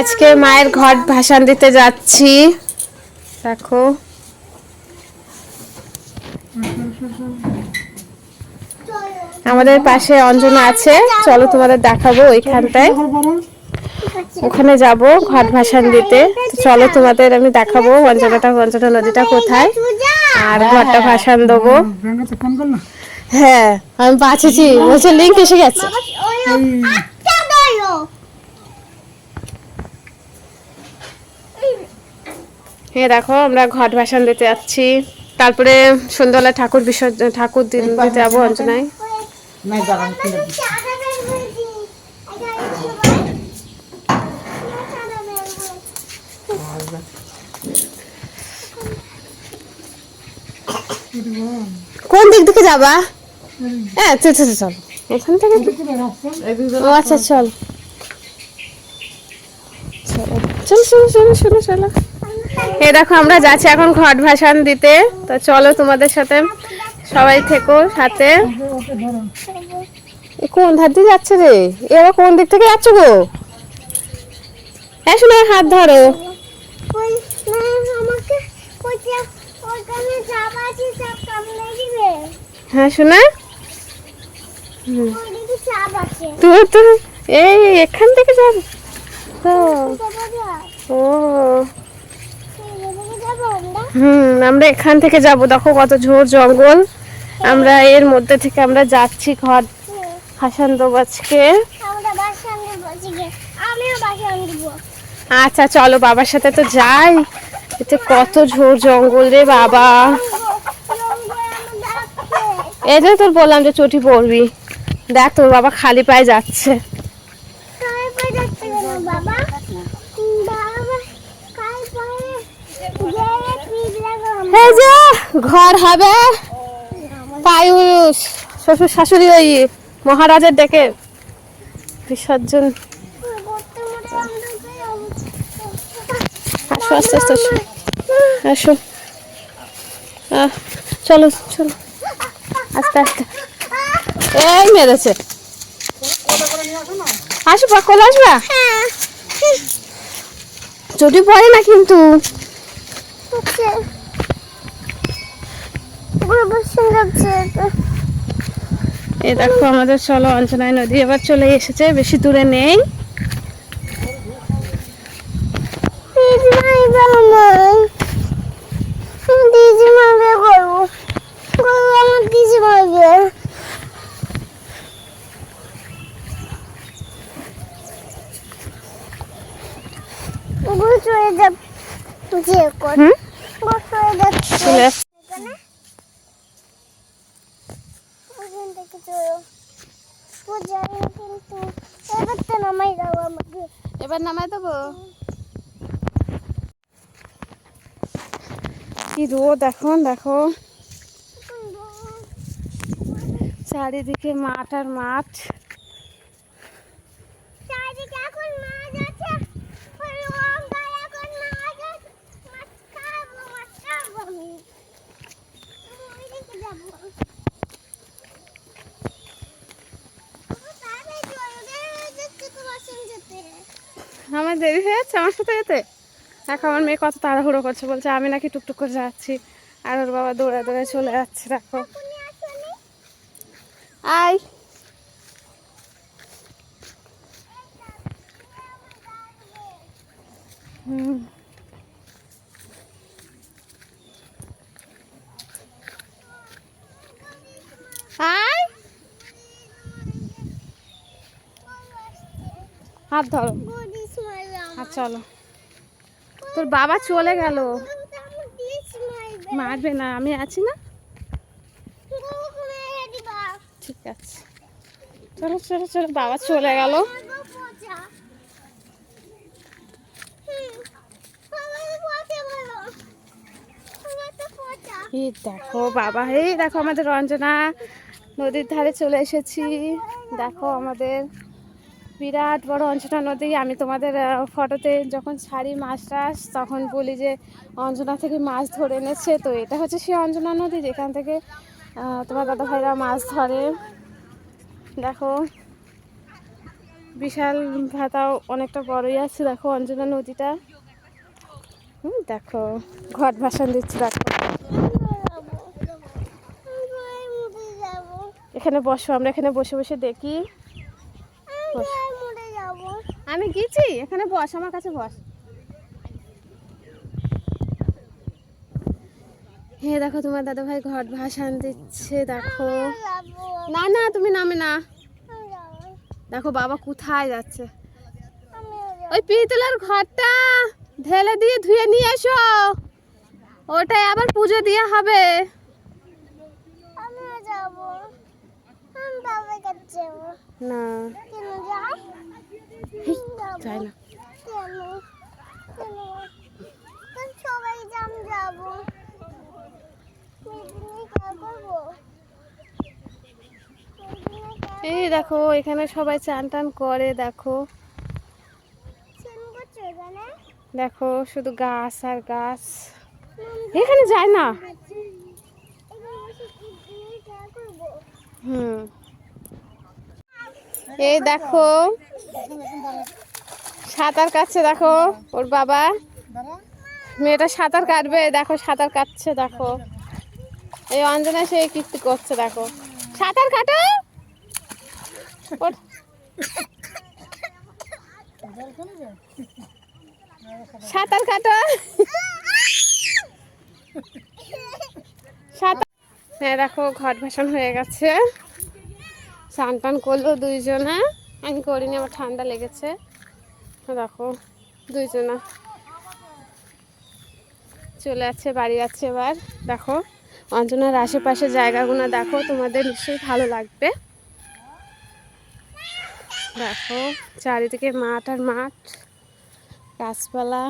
আজকে মায়ের ঘট ভাসান দিতে যাচ্ছি। দেখো। আমাদের পাশে অঞ্জনা আছে। চলো তোমাদের দেখাবো ওইখানটায়। ওখানে যাব ঘট ভাসান দিতে। চলো তোমাদের আমি দেখাবো অঞ্জনাটা, অঞ্জনা নদীটা কোথায়। আর ঘরটা ভাসান দেবো। হ্যাঁ আমি বাঁচেছি। বলছে লিঙ্ক এসে গেছে। হ্যাঁ দেখো আমরা ঘট ভাসান দিতে যাচ্ছি। তারপরে সন্ধ্যাবেলা ঠাকুর বিসর্জন ঠাকুর দিন দিতে যাব অঞ্জনায়। কোন দিক থেকে যাবা? হ্যাঁ চল চল চল এখান থেকে? ও আচ্ছা চল চল চলো চলো চলো চলো। এই দেখো, আমরা যাচ্ছি এখন ঘট ভাসান দিতে। তো চলো তোমাদের সাথে সবাই থেকো সাথে। এ কোন ধার দিয়ে যাচ্ছে রে? এবার কোন দিক থেকে যাচ্ছ গো? হ্যাঁ শোনো হাত ধরো। হ্যাঁ শোনা। তো এই এখান থেকে যাব। ও। হুম আমরা এখান থেকে যাব। দেখো কত ঝোড় জঙ্গল। আমরা এর মধ্যে থেকে আমরা যাচ্ছি ঘর হাসান দেবো আজকে। আচ্ছা চলো বাবার সাথে তো যাই। এতে কত ঝোড় জঙ্গল রে বাবা। এই যে তোর বললাম যে চটি পড়বি। দেখ তোর বাবা খালি পায়ে যাচ্ছে। বাবা বাবা কাই পায়ে গেলে পিঠ লাগো এই যে ঘর হবে। পায়ুষ শ্বশুর শাশুড়ি ওই মহারাজের ডেকে বিসর্জন। আসো আস্তে আস্তে আসো। আসো। চলো চলো। আস্তে আস্তে। এই মেরেছে। আসবা কল আসবা? চটি পড়ে না কিন্তু। বসে দেখো আমাদের চলো অঞ্জনায় নদী এবার চলে এসেছে বেশি দূরে নেই। চলে যাব। যে কর হুম? ওগুলো চলে যাচ্ছে চলে আসছে এখানে আমাকে এবার নামাই দেবো? কি রোদ এখন দেখো। চারিদিকে মাঠ আর মাঠ চারিদিকে এখন মাছ আছে ওই লঙ্কায় এখন মাছ আছে মাছ খাব মাছ খাব আমি ওইদিকে যাব বাবা, তাড়াতাড়ি চলো, দেরি হয়ে যাচ্ছে তো বাসন যেতে। আমার দেরি হয়ে যাচ্ছে আমার সাথে যেতে দেখো, আমার মেয়ে কত তাড়াহুড়ো করছে, বলছে, আমি নাকি টুকটুক করে যাচ্ছি। আর ওর বাবা দৌড়ে দৌড়ে চলে যাচ্ছে, দেখো? আয়। হুম। হাত ধরো। আর চলো তোর বাবা চলে গেল মারবে। না, আমি আছি না। ঠিক আছে চলো চলো চলো, বাবা চলে গেল। এই দেখো বাবা, এই দেখো আমাদের রঞ্জনা নদীর ধারে চলে এসেছি দেখো আমাদের বিরাট বড় অঞ্চনা নদী। আমি তোমাদের ফটোতে যখন ছাড়ি মাছ টাছ তখন বলি যে অঞ্জনা থেকে মাছ ধরে এনেছে। তো এটা হচ্ছে সেই অঞ্জনা নদী যেখান থেকে তোমার দাদা ভাইরা মাছ ধরে। দেখো, বিশাল ভাতাও অনেকটা বড়ই আছে। দেখো অঞ্জনা নদীটা। দেখো, ঘট ভাসান দিচ্ছে, দেখো। এখানে বসো, আমরা এখানে বসে বসে দেখি। আমি গেছি এখানে বস আমার কাছে বস। হ্যাঁ দেখো তোমার দাদা ভাই ঘট ভাসান দিচ্ছে দেখো। না না তুমি নামে না। দেখো বাবা কোথায় যাচ্ছে। ওই পিতলের ঘরটা ঢেলে দিয়ে ধুয়ে নিয়ে এসো। ওটাই আবার পুজো দিয়ে হবে। না। না। সবাই জাম যাব। এই দেখো এখানে সবাই চান টান করে দেখো। দেখো শুধু গাছ আর গাছ। এখানে যায় না। হুম। এই দেখো। সাঁতার কাটছে, দেখো। ওর বাবা। মেয়েটা সাঁতার কাটবে, দেখো, সাঁতার কাটছে, দেখো। এই অঞ্জনা, সে কীর্তি করছে, দেখো। সাঁতার কাটো! সাঁতার কাটো! সাঁতার হ্যাঁ দেখো ঘট ভাসান হয়ে গেছে। স্নান টান করল দুইজনা আমি করিনি, আমার ঠান্ডা লেগেছে। দেখো, দুইজনা। চলে যাচ্ছে, বাড়ি যাচ্ছে এবার। দেখো, অঞ্জনার আশেপাশে জায়গাগুলো দেখো, তোমাদের নিশ্চয়ই ভালো লাগবে। দেখো, চারিদিকে মাঠ আর মাঠ, গাছপালা।